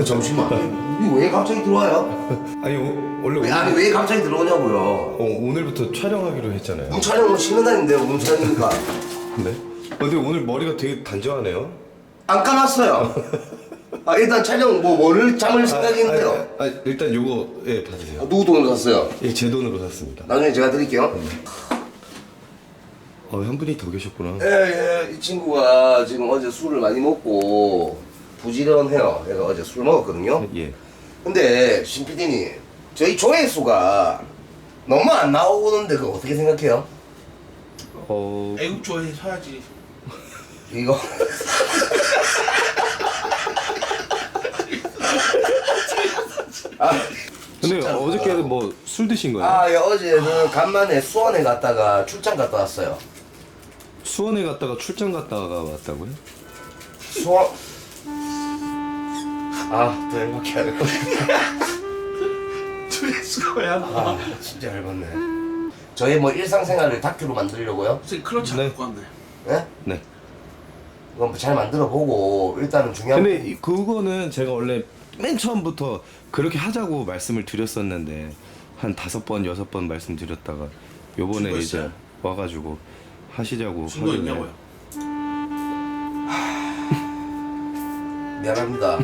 아니 잠시만. 왜 갑자기 들어와요? 아니 오, 원래 왜, 오늘, 아니 왜 갑자기 들어오냐고요? 어, 오늘부터 촬영하기로 했잖아요. 문 촬영은 쉬는 날인데 무슨 촬영입니까? 네? 어, 근데 오늘 머리가 되게 단정하네요. 안 감았어요. 아 일단 촬영 뭐 뭐를 잠을 생각했는데요. 아, 아, 일단 요거 예 받으세요. 누구 돈으로 샀어요? 예, 제 돈으로 샀습니다. 나중에 제가 드릴게요. 어, 한 분이 더 계셨구나. 예, 예, 이 친구가 지금 어제 술을 많이 먹고 부지런해요. 내가 어제 술 먹었거든요. 예. 근데 신 PD님, 저희 조회수가 너무 안 나오는데 그거 어떻게 생각해요? 어, 애국조에 서야지. 이거 아, 근데 어저께는 뭐 술 드신 거예요? 아, 예, 어제는 간만에 수원에 갔다가 출장 갔다 왔어요. 수원에 갔다가 출장 갔다가 왔다고요? 수원 아, 또 행복해 하네. 조회수가 왜안 나와? 아, 진짜 얇았네. 저희 뭐 일상생활을 다큐로 만들려고요? 선생님 클러치 네. 안 갖고 왔네. 예? 네. 그럼 잘 만들어 보고 일단은 중요한 근데 이- 그거는 제가 원래 맨 처음부터 그렇게 하자고 말씀을 드렸었는데 한 다섯 번 여섯 번 말씀드렸다가 요번에 이제? 와가지고 하시자고 증거 하길래 있냐고요? 미안합니다.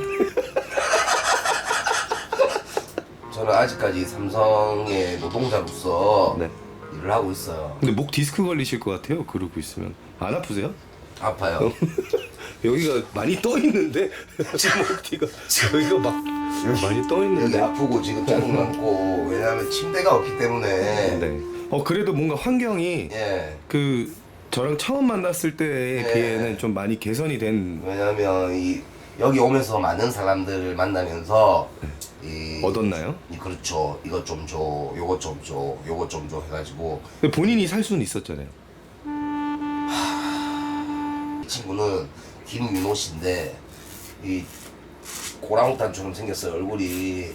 저는 아직까지 삼성의 노동자로서 네. 일을 하고 있어요. 근데 목 디스크 걸리실 것 같아요 그러고 있으면 안 아프세요? 아파요. 여기가 많이 떠 있는데 지금 목 뒤가 여기가 막 많이 떠 여기 있는데 아프고 지금 짜증 많고 왜냐하면 침대가 없기 때문에 네. 어 그래도 뭔가 환경이 예 그 저랑 처음 만났을 때에 네. 비해는 좀 많이 개선이 된 왜냐하면 이 여기 오면서 많은 사람들을 만나면서 이 얻었나요? 이 그렇죠. 이것 좀 줘 요것 좀 줘 요것 좀 줘 해가지고. 본인이 살 수는 있었잖아요. 이 친구는 김윤호 씨인데 이 고랑우탄처럼 생겼어요. 얼굴이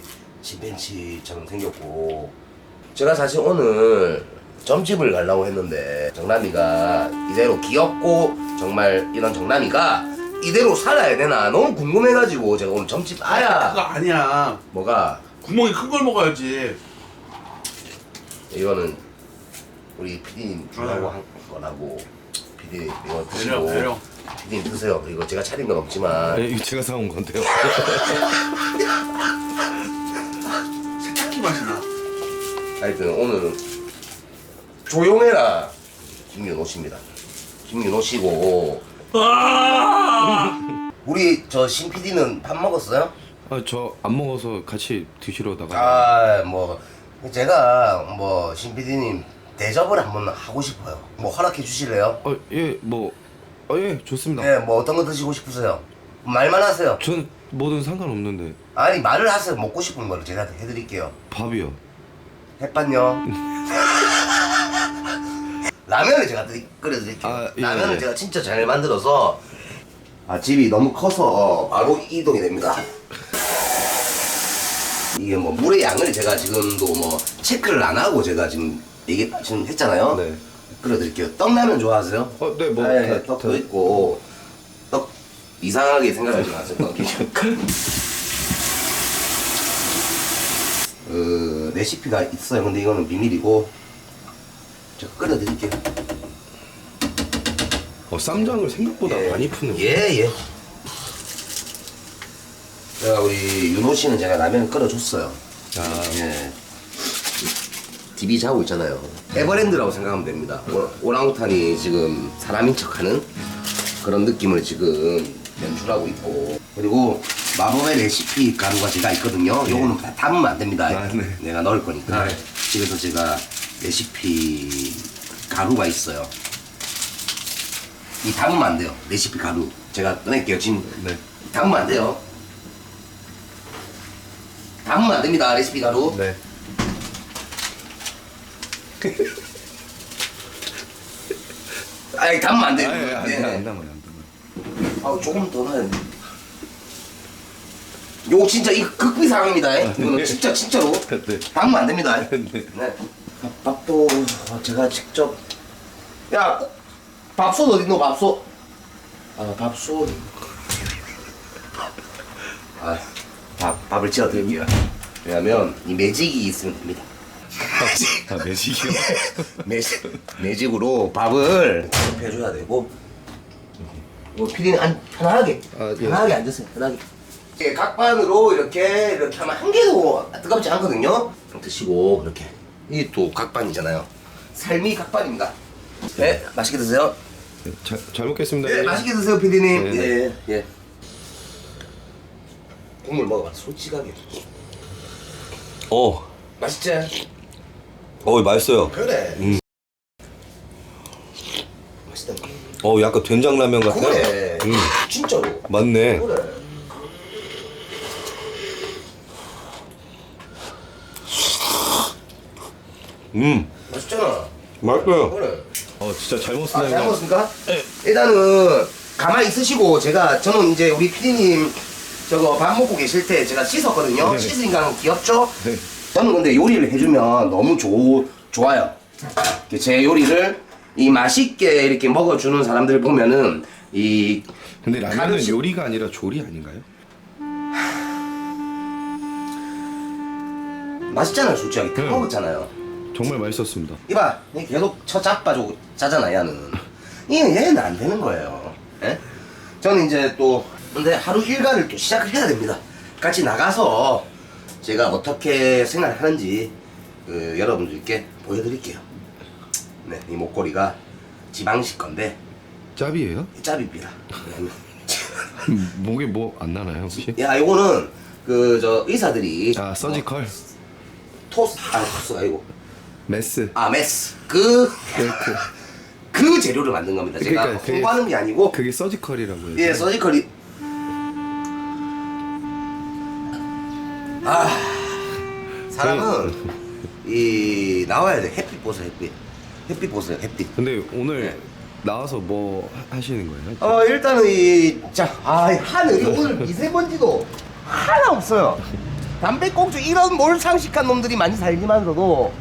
침팬치처럼 생겼고. 제가 사실 오늘 점집을 가려고 했는데 정남이가 이대로 귀엽고 정말 이런 정남이가 이대로 살아야 되나 너무 궁금해가지고 제가 오늘 점집 그거 아야 아니야. 뭐가 구멍이 큰 걸 먹어야지. 이거는 우리 PD님 주려고 아. 한 거라고 PD 이거 배려 드시고 배려. PD님 드세요 이거 제가 차린 건 없지만 네, 이거 제가 사온 건데요. 세탁기 맛이 나. 하여튼 오늘은 조용해라 김윤호 씨입니다. 김윤호 씨고 아! 우리 저 신 PD는 밥 먹었어요? 아, 저 안 먹어서 같이 드시러 나가. 아 뭐 제가 뭐 신 PD님 대접을 한번 하고 싶어요. 뭐 허락해 주실래요? 어, 예, 뭐, 어, 예, 좋습니다. 네, 뭐 어떤 거 드시고 싶으세요? 말만 하세요. 저는 뭐든 상관없는데 아니 말을 하세요. 먹고 싶은 거를 제가 해드릴게요. 밥이요. 햇반요. 라면을 제가 드리, 끓여드릴게요. 아, 예, 라면을 예. 제가 진짜 잘 만들어서 아 집이 너무 커서 바로 이동이 됩니다. 이게 뭐 물의 양을 제가 지금도 뭐 체크를 안 하고 제가 지금 얘기 지금 했잖아요. 네. 끓여드릴게요. 떡라면 좋아하세요? 어, 네, 뭐, 네, 다- 떡도 다- 있고 떡 이상하게 생각하지 마세요. 떡이. 그 레시피가 있어요. 근데 이거는 비밀이고 제가 끓여드릴게요. 어, 쌈장을 생각보다 많이 푸는. 예, 예. 제가 우리 윤호 씨는 제가 라면 끓여줬어요. 아. 예. TV 자고 있잖아요. 에버랜드라고 생각하면 됩니다. 오- 오랑우탄이 지금 사람인 척하는 그런 느낌을 지금 연출하고 있고 그리고 마법의 레시피 가루가 제가 있거든요. 요거는 다 담으면 안 됩니다. 아, 네. 내가 넣을 거니까. 네. 집에서 제가 레시피 가루가 있어요. 이 담으면 안 돼요. 레시피 가루. 제가 꺼낼게요. 지금 네. 담으면 안 돼요. 담으면 안 됩니다. 레시피 가루. 네. 아니 담으면 안 아, 돼요. 예, 안, 네. 안, 안 담아요, 안 담아요. 아 조금 더 넣어야 돼. 요거 진짜 이 극비 상황입니다. 이거는 진짜 진짜로 네. 담으면 안 됩니다. 네. 네. 밥- 밥도 제가 직접 야 밥솥 어디 있노 밥솥? 아 밥솥. 아 밥, 밥을 지어 드릴게요. 왜냐면 이 매직이 있으면 됩니다. 아 매직이요? 매직, 매직으로 밥을 해줘야 되고 뭐 피디는 안 편하게 아, 예. 편하게 앉으세요 편하게 각반으로 이렇게 이렇게 하면 한 개도 뜨겁지 않거든요 좀 드시고 이렇게 이또 각반이잖아요 삶이 각반입니다 네 맛있게 드세요 네, 잘, 잘 먹겠습니다. 네 맛있게 드세요 피디님 네, 예, 예. 국물 먹어봐 솔직하게 어, 맛있지? 어 맛있어요. 그래 음. 맛있다 어 약간 된장 라면 같아요. 그래 음, 진짜로 맞네. 그래 음, 맛있잖아 맛있어요. 그래 어 진짜 잘 아, 먹었습니다. 잘 먹었습니까? 일단은 가만히 있으시고 제가 저는 이제 우리 피디님 저거 밥 먹고 계실 때 제가 씻었거든요 네네. 씻으니까 귀엽죠? 네. 저는 근데 요리를 해주면 너무 좋, 좋아요 제 요리를 이 맛있게 이렇게 먹어주는 사람들 보면은 이 근데 라면은 가끔씩- 요리가 아니라 조리 아닌가요? 맛있잖아요 솔직하게 다 네. 먹었잖아요 정말 맛있었습니다. 이봐 얘 계속 쳐 짜빠주고 짜잖아 얘는 얘는 얘는 안 되는 거예요 예? 저는 이제 또 근데 하루 일과를 또 시작을 해야 됩니다 같이 나가서 제가 어떻게 생활을 하는지 그 여러분들께 보여드릴게요 네 이 목걸이가 지방식 건데 짭이에요? 짭입니다 목에 뭐 안 나나요 혹시? 야 이거는 그 저 의사들이 아 서지컬 토스 아 토스가 아니고 메스. 아 메스. 그 그, 그 재료를 만든 겁니다. 제가. 그러니까 그게- 홍보하는 게 아니고 그게 서지컬이라고 해요. 예 서지컬이. 아 사람은 이 나와야 돼. 햇빛 보세요 햇빛. 햇빛 보세요 햇빛. 근데 오늘 네. 나와서 뭐 하- 하시는 거예요? 어 일단은 이자아 하늘이 오늘 미세먼지도 하나 없어요. 담배꽁초 이런 몰상식한 놈들이 많이 살지만서도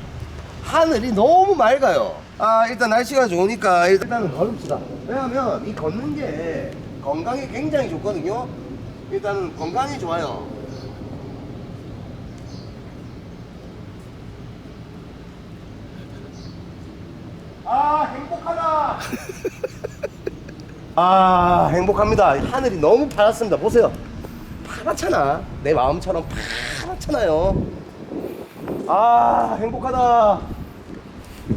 하늘이 너무 맑아요. 아 일단 날씨가 좋으니까 일단은 걸읍시다. 왜냐면 이 걷는 게 건강에 굉장히 좋거든요. 일단은 건강에 좋아요. 아 행복하다. 아 행복합니다. 하늘이 너무 파랗습니다. 보세요. 파랗잖아. 내 마음처럼 파랗잖아요 아 행복하다.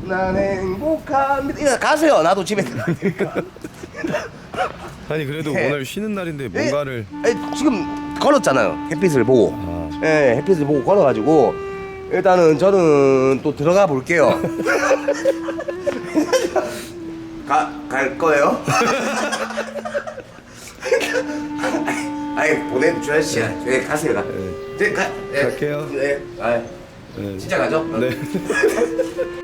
난 행복합니다. 이거 가세요. 나도 집에 들어가니까 아니 그래도 예. 오늘 쉬는 날인데 뭔가를 에, 지금 걸었잖아요. 햇빛을 보고. 아. 예 햇빛을 보고 걸어가지고. 일단은 저는 또 들어가 볼게요. 가, 갈 거예요? 아이 보내줘야지. 네 가세요. 가 네, 가, 네. 갈게요. 네, 아, 네. 진짜 가죠? 네.